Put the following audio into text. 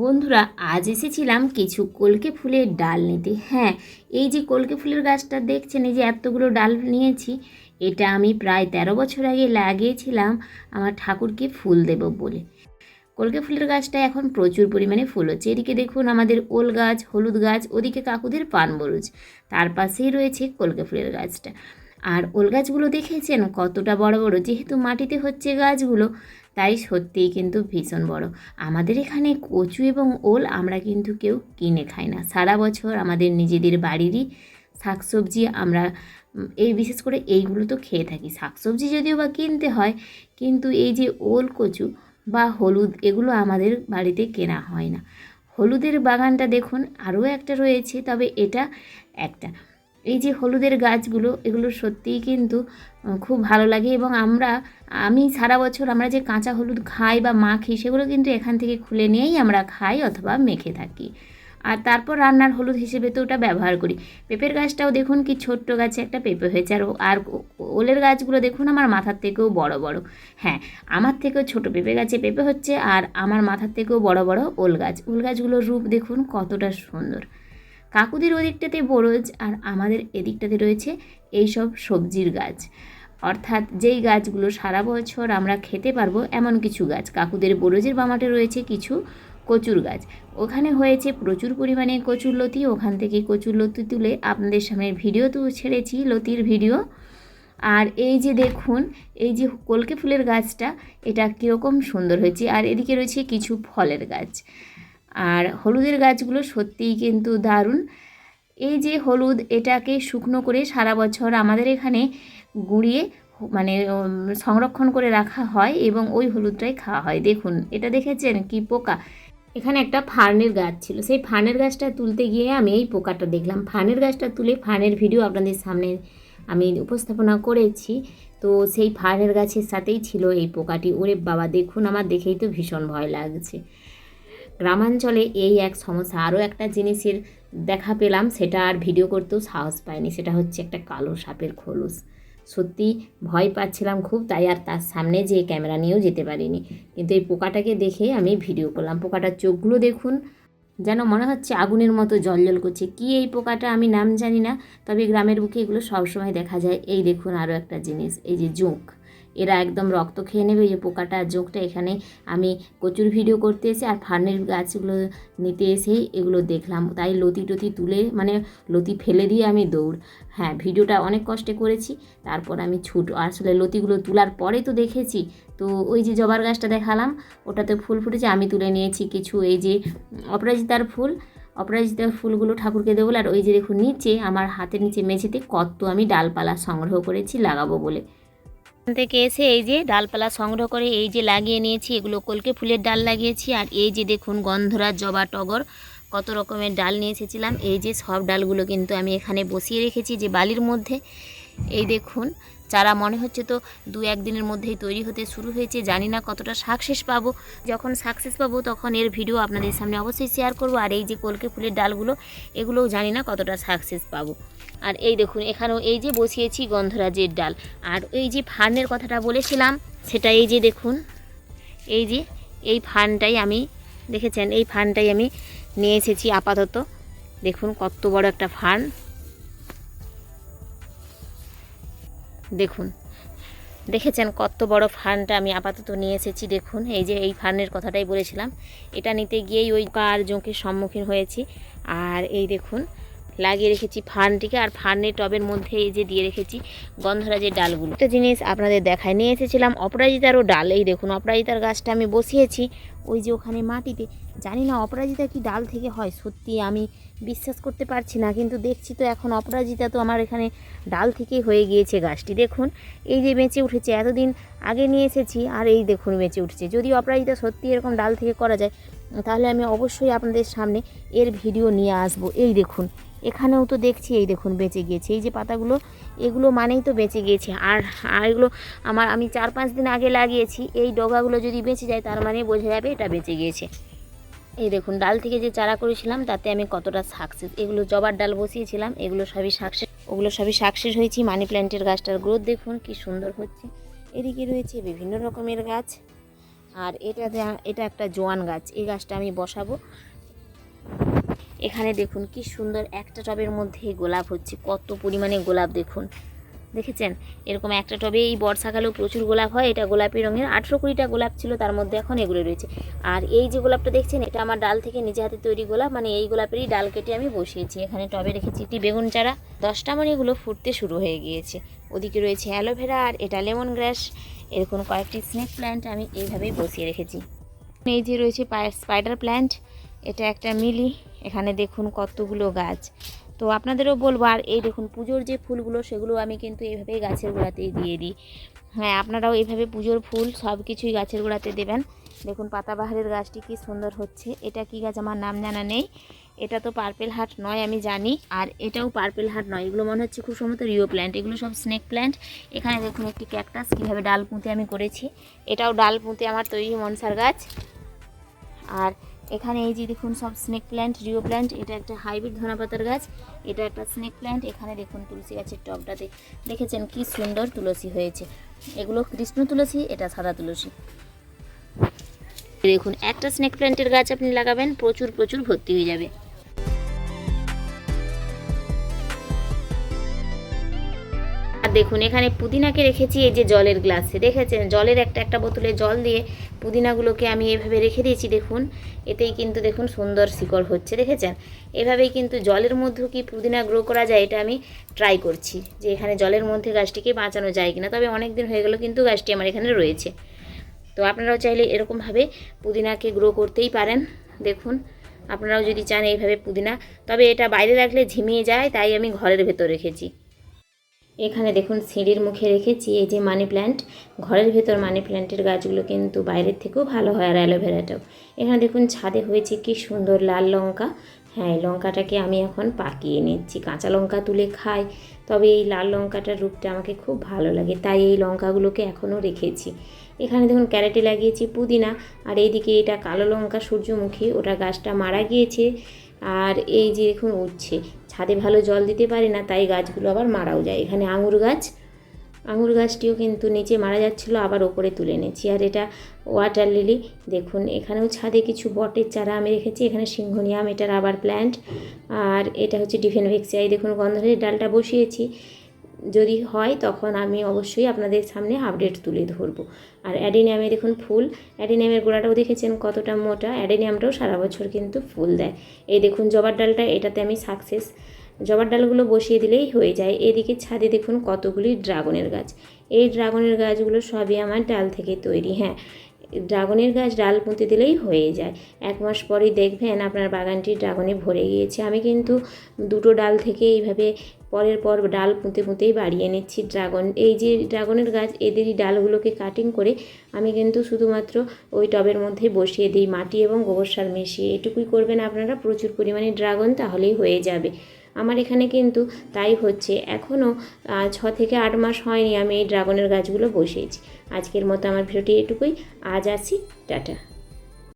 বন্ধুরা, আজ এসেছিলাম কিছু কলকে ফুলের ডাল নিতে। হ্যাঁ এই যে কলকে ফুলের গাছটা দেখছেন, এই যে এতগুলো ডাল নিয়েছি, এটা আমি প্রায় তেরো বছর আগে লাগিয়েছিলাম, আমার ঠাকুরকে ফুল দেব বলে। কলকে ফুলের গাছটা এখন প্রচুর পরিমাণে ফুল হচ্ছে। এদিকে দেখুন, আমাদের ওল গাছ, হলুদ গাছ, ওদিকে কাকুদের পান বরুজ তার পাশেই রয়েছে কলকে ফুলের গাছটা। আর ওল গাছগুলো দেখেছেন কতটা বড় বড়? যেহেতু মাটিতে হচ্ছে গাছগুলো তাই সত্যিই কিন্তু ভীষণ বড়। আমাদের এখানে কচু এবং ওল আমরা কিন্তু কেউ কিনে খাই না। সারা বছর আমাদের নিজেদের বাড়িরই শাকসবজি আমরা এই বিশেষ করে এইগুলো তো খেয়ে থাকি। শাকসবজি যদিও বা কিনতে হয়, কিন্তু এই যে ওল কচু বা হলুদ এগুলো আমাদের বাড়িতে কেনা হয় না। হলুদের বাগানটা দেখুন, আরও একটা রয়েছে, তবে এটা একটা। এই যে হলুদের গাছগুলো, এগুলো সত্যিই কিন্তু খুব ভালো লাগে এবং আমরা, আমি সারা বছর আমরা যে কাঁচা হলুদ খাই বা মাখি সেগুলো কিন্তু এখান থেকে খুলে নিয়েই আমরা খাই অথবা মেখে থাকি। আর তারপর রান্নার হলুদ হিসেবে তো ওটা ব্যবহার করি। পেঁপের গাছটাও দেখুন কি ছোট্ট গাছে একটা পেঁপে হয়েছে। আর আর ওলের গাছগুলো দেখুন আমার মাথার থেকেও বড় বড়। হ্যাঁ আমার থেকেও ছোট পেঁপে গাছে পেঁপে হচ্ছে আর আমার মাথার থেকেও বড় বড় ওল গাছ। ওল গাছগুলোর রূপ দেখুন কতটা সুন্দর। কাকুদের ওদিকটাতে বরজ আর আমাদের এদিকটাতে রয়েছে এইসব সবজির গাছ। অর্থাৎ যেই গাছগুলো সারা বছর আমরা খেতে পারব এমন কিছু গাছ। কাকুদের বরজের বামাটে রয়েছে কিছু কচুর গাছ। ওখানে হয়েছে প্রচুর পরিমাণে কচুর লতি। ওখান থেকে কচুর লতি তুলে আপনাদের সামনে ভিডিও তো ছেড়েছি, লতির ভিডিও। আর এই যে দেখুন, এই যে কলকে ফুলের গাছটা, এটা কীরকম সুন্দর হয়েছে। আর এদিকে রয়েছে কিছু ফলের গাছ। আর হলুদের গাছগুলো সত্যিই কিন্তু দারুণ। এই যে হলুদ, এটাকে শুকনো করে সারা বছর আমাদের এখানে গুঁড়িয়ে মানে সংরক্ষণ করে রাখা হয় এবং ওই হলুদটাই খাওয়া হয়। দেখুন, এটা দেখেছেন? কি পোকা! এখানে একটা ফার্নের গাছ ছিল। সেই ফার্নের গাছটা তুলতে গিয়ে আমি এই পোকাটা দেখলাম। ফার্নের গাছটা তুলে ফার্নের ভিডিও আপনাদের সামনে আমি উপস্থাপনা করেছি। তো সেই ফার্নের গাছের সাথেই ছিল এই পোকাটি। ওরে বাবা, দেখুন আমার দেখেই তো ভীষণ ভয় লাগছে। গ্রামাঞ্চলে এই এক সমস্যা। আরও একটা জিনিসের দেখা পেলাম, সেটা আর ভিডিও করতেও সাহস পাইনি, সেটা হচ্ছে একটা কালো সাপের খোলস। সত্যি ভয় পাচ্ছিলাম খুব, তাই আর তার সামনে যে ক্যামেরা নিয়েও যেতে পারিনি। কিন্তু এই পোকাটাকে দেখে আমি ভিডিও করলাম। পোকাটার চোখগুলো দেখুন, যেন মনে হচ্ছে আগুনের মতো জল জল করছে। কি এই পোকাটা আমি নাম জানি না, তবে গ্রামের বুকে এগুলো সবসময় দেখা যায়। এই দেখুন আরও একটা জিনিস, এই যে জোঁক। এরা একদম রক্ত খেয়ে নেবে যে পোকাটা জোঁকটা এখানে আমি কচুর ভিডিও করতে এসে আর ফার্নের গাছগুলো নিতে এসেই এগুলো দেখলাম। তাই লতি টতি তুলে মানে লতি ফেলে দিয়ে আমি দৌড়। হ্যাঁ ভিডিওটা অনেক কষ্টে করেছি, তারপর আমি ছুট, আসলে লতিগুলো তোলার পরে তো দেখেছি। তো ওই যে জবার গাছটা দেখালাম, ওটাতে ফুল ফুটেছে, আমি তুলে নিয়েছি কিছু এই যে অপরাজিতার ফুল। অপরাজিতার ফুলগুলো ঠাকুরকে দেবো, আর ওই যে দেখুন, নিচে, আমার হাতের নিচে মেঝেতে কত আমি ডালপালা সংগ্রহ করেছি, লাগাবো বলে। থেকে এসে এই যে ডালপালা সংগ্রহ করে এই যে লাগিয়ে নিয়েছি, এগুলো কলকে ফুলের ডাল লাগিয়েছি। আর এই যে দেখুন গন্ধরা জবা টগর, কত রকমের ডাল নিয়ে এসেছিলাম। এই যে সব ডালগুলো কিন্তু আমি এখানে বসিয়ে রেখেছি যে বালির মধ্যে। এই দেখুন চারা মনে হচ্ছে তো দু একদিনের মধ্যেই তৈরি হতে শুরু হয়েছে। জানি না কতটা সাকসেস পাবো। যখন সাকসেস পাবো তখন এর ভিডিও আপনাদের সামনে অবশ্যই শেয়ার করব। আর এই যে কলকে ফুলের ডালগুলো, এগুলোও জানি না কতটা সাকসেস পাবো। আর এই দেখুন, এখানেও এই যে বসিয়েছি গন্ধরাজের ডাল। আর এই যে ফার্নের কথাটা বলেছিলাম, সেটা এই যে দেখুন, এই যে এই ফার্নটাই আমি, দেখেছেন? এই ফার্নটাই আমি নিয়ে এসেছি আপাতত। দেখুন কত বড় একটা ফার্ন। দেখুন। দেখেছেন কত বড় ফার্নটা আমি আপাতত নিয়ে এসেছি, দেখুন। এই যে এই ফার্নের কথাটাই বলেছিলাম। এটা নিতে গিয়েই ওই কার জোঁকের সম্মুখীন হয়েছি। আর এই দেখুন, লাগিয়ে রেখেছি ফার্নটিকে আর ফার্নের টবের মধ্যে এই যে দিয়ে রেখেছি গন্ধরাজের ডালগুলো। একটা জিনিস আপনাদের দেখায় নিয়ে এসেছিলাম, অপরাজিতারও ডাল। এই দেখুন, অপরাজিতার গাছটা আমি বসিয়েছি। ওই যে ওখানে মাটিতে। জানি না অপরাজিতা কি ডাল থেকে হয়, সত্যি আমি বিশ্বাস করতে পারছি না, কিন্তু দেখছি তো এখন অপরাজিতা তো আমার এখানে ডাল থেকেই হয়ে গিয়েছে গাছটি। দেখুন, এই যে বেঁচে উঠেছে, এতদিন আগে নিয়ে এসেছি, আর এই দেখুন বেঁচে উঠেছে। যদি অপরাজিতা সত্যি এরকম ডাল থেকে করা যায় তাহলে আমি অবশ্যই আপনাদের সামনে এর ভিডিও নিয়ে আসব। এই দেখুন, এখানেও তো দেখছি, এই দেখুন বেঁচে গিয়েছে। এই যে পাতাগুলো, এগুলো মানেই তো বেঁচে গিয়েছে। আর আর এগুলো আমার, আমি চার পাঁচ দিন আগে লাগিয়েছি। এই ডগাগুলো যদি বেঁচে যায়, তার মানে বোঝা যাবে এটা বেঁচে গিয়েছে। এই দেখুন, ডাল থেকে যে চারা করেছিলাম, তাতে আমি কতটা সাকসেস এগুলো জবার ডাল বসিয়েছিলাম, এগুলো সবই সাকসেস ওগুলো সবই সাকসেস হয়েছি। মানি প্ল্যান্টের গাছটার গ্রোথ দেখুন, কি সুন্দর হচ্ছে। এদিকে রয়েছে বিভিন্ন রকমের গাছ। আর এটাতে এটা একটা জোয়ান গাছ, এই গাছটা আমি বসাবো। এখানে দেখুন কি সুন্দর একটা টবের মধ্যে গোলাপ হচ্ছে, কত পরিমাণে গোলাপ দেখুন। দেখেছেন? এরকম একটা টবে এই বর্ষাকালেও প্রচুর গোলাপ হয়। এটা গোলাপি রঙের। আঠেরো কুড়িটা গোলাপ ছিল, তার মধ্যে এখন এগুলো রয়েছে। আর এই যে গোলাপটা দেখছেন, এটা আমার ডাল থেকে নিজে হাতে তৈরি গোলাপ। মানে এই গোলাপেরই ডাল কেটে আমি বসিয়েছি। এখানে টবে রেখেছি একটি বেগুন চারা। দশটা মানে এগুলো ফুটতে শুরু হয়ে গিয়েছে। ওদিকে রয়েছে অ্যালোভেরা আর এটা লেমন গ্রাস। এরকম কয়েকটি স্নেক প্ল্যান্ট আমি এইভাবেই বসিয়ে রেখেছি। এই যে রয়েছে স্পাইডার প্ল্যান্ট। এটা একটা মিলি। এখানে দেখুন কতগুলো গাছ। তো আপনাদেরও বলব, আর এই দেখুন পুজোর যে ফুলগুলো, সেগুলো আমি কিন্তু এইভাবেই গাছের গোড়াতেই দিয়ে দিই। হ্যাঁ আপনারাও এইভাবে পুজোর ফুল সব কিছুই গাছের গোড়াতে দেবেন। দেখুন পাতাবাহারের গাছটি কি সুন্দর হচ্ছে। এটা কি গাছ আমার নাম জানা নেই। এটা তো পার্পেল হাট নয়, আমি জানি। আর এটাও পার্পেল হাট নয়। এগুলো মনে হচ্ছে খুব সম্ভবত রিও প্ল্যান্ট। এগুলো সব স্নেক প্ল্যান্ট। এখানে দেখুন একটি ক্যাকটাস, কীভাবে ডাল পুঁতে আমি করেছি। এটাও ডাল পুঁতে আমার তৈরি মনসার গাছ। আর এখানে এই যে দেখুন সব স্নেক প্ল্যান্ট রিও প্ল্যান্ট এটা একটা হাইব্রিড ধনাপাতার গাছ, এটা একটা স্নেক প্ল্যান্ট এখানে দেখুন তুলসী গাছের টবটাতে দেখেছেন কি সুন্দর তুলসী হয়েছে। এগুলো কৃষ্ণ তুলসী, এটা সাদা তুলসী। দেখুন, একটা স্নেক প্ল্যান্টের গাছ আপনি লাগাবেন, প্রচুর প্রচুর ভর্তি হয়ে যাবে। দেখুন, এখানে পুদিনাকে রেখেছি, এই যে জলের গ্লাসে, দেখেছেন? জলের একটা একটা বোতলে জল দিয়ে পুদিনাগুলোকে আমি এভাবে রেখে দিয়েছি, দেখুন। এতেই কিন্তু দেখুন সুন্দর শিকড় হচ্ছে, দেখেছেন? এভাবেই কিন্তু জলের মধ্যেও কি পুদিনা গ্রো করা যায়, এটা আমি ট্রাই করছি, যে এখানে জলের মধ্যে গাছটিকে বাঁচানো যায় কিনা। তবে অনেক দিন হয়ে গেল কিন্তু গাছটি আমার এখানে রয়েছে। তো আপনারাও চাইলে এরকমভাবে পুদিনাকে গ্রো করতেই পারেন, দেখুন। আপনারাও যদি চান এইভাবে পুদিনা, তবে এটা বাইরে রাখলে ঝিমিয়ে যায়, তাই আমি ঘরের ভেতর রেখেছি। এখানে দেখুন সিঁড়ির মুখে রেখেছি, এই যে মানি প্ল্যান্ট ঘরের ভেতর মানি প্ল্যান্টের গাছগুলো কিন্তু বাইরের থেকেও ভালো হয় আর অ্যালোভেরাটাও এখানে দেখুন ছাদে হয়েছে কি সুন্দর লাল লঙ্কা। হ্যাঁ এই লঙ্কাটাকে আমি এখন পাকিয়ে নিচ্ছি। কাঁচা লঙ্কা তুলে খাই, তবে এই লাল লঙ্কাটার রূপটা আমাকে খুব ভালো লাগে, তাই এই লঙ্কাগুলোকে এখনও রেখেছি। এখানে দেখুন ক্যারেটে লাগিয়েছি পুদিনা, আর এইদিকে এটা কালো লঙ্কা সূর্যমুখী, ওটা গাছটা মারা গিয়েছে। আর এই যে দেখুন উঠছে, ছাদে ভালো জল দিতে পারে না, তাই গাছগুলো আবার মারাও যায়। এখানে আঙুর গাছ, আঙুর গাছটিও কিন্তু নিচে মারা যাচ্ছিল, আবার ওপরে তুলে এনেছি। আর এটা ওয়াটার লিলি দেখুন এখানেও ছাদে কিছু বটের চারা আমি রেখেছি, এখানে সিংহনিয়াম এটা রাবার প্ল্যান্ট আর এটা হচ্ছে ডিফেন ভেক্সিয়াই দেখুন গন্ধরের ডালটা বসিয়েছি। যদি হয়, তখন আমি অবশ্যই আপনাদের সামনে আপডেট তুলে ধরবো। আর অ্যাডিনিয়ামে দেখুন ফুল, অ্যাডিনিয়ামের গোড়াটাও দেখেছেন কতটা মোটা, অ্যাডিনিয়ামটাও সারা বছর কিন্তু ফুল দেয়। এই দেখুন জবার ডালটা, এটাতে আমি সাকসেস জবার ডালগুলো বসিয়ে দিলেই হয়ে যায়। এদিকে ছাদে দেখুন কতগুলি ড্রাগনের গাছ। এই ড্রাগনের গাছগুলো সবই আমার ডাল থেকে তৈরি হ্যাঁ। ড্রাগনের গাছ ডাল পুঁতে দিলেই হয়ে যায়। এক মাস পরেই দেখবেন আপনার বাগানটি ড্রাগনে ভরে গিয়েছে। আমি কিন্তু দুটো ডাল থেকে এইভাবে পরের পর ডাল পুঁতে পুঁতেই বাড়িয়ে নিচ্ছি ড্রাগন। এই যে ড্রাগনের গাছ, এদেরই ডালগুলোকে কাটিং করে আমি কিন্তু শুধুমাত্র ওই টবের মধ্যে বসিয়ে দিই, মাটি এবং গোবর সার মিশিয়ে। এটুকুই করবেন আপনারা, প্রচুর পরিমাণে ড্রাগন তাহলেই হয়ে যাবে। আমার এখানে কিন্তু তাই হচ্ছে এখনও ছ থেকে আট মাস হয়নি আমি এই ড্রাগনের গাছগুলো বসিয়েছি। আজকের মতো আমার ভিডিওটি এটুকুই। আজ আসি, টাটা।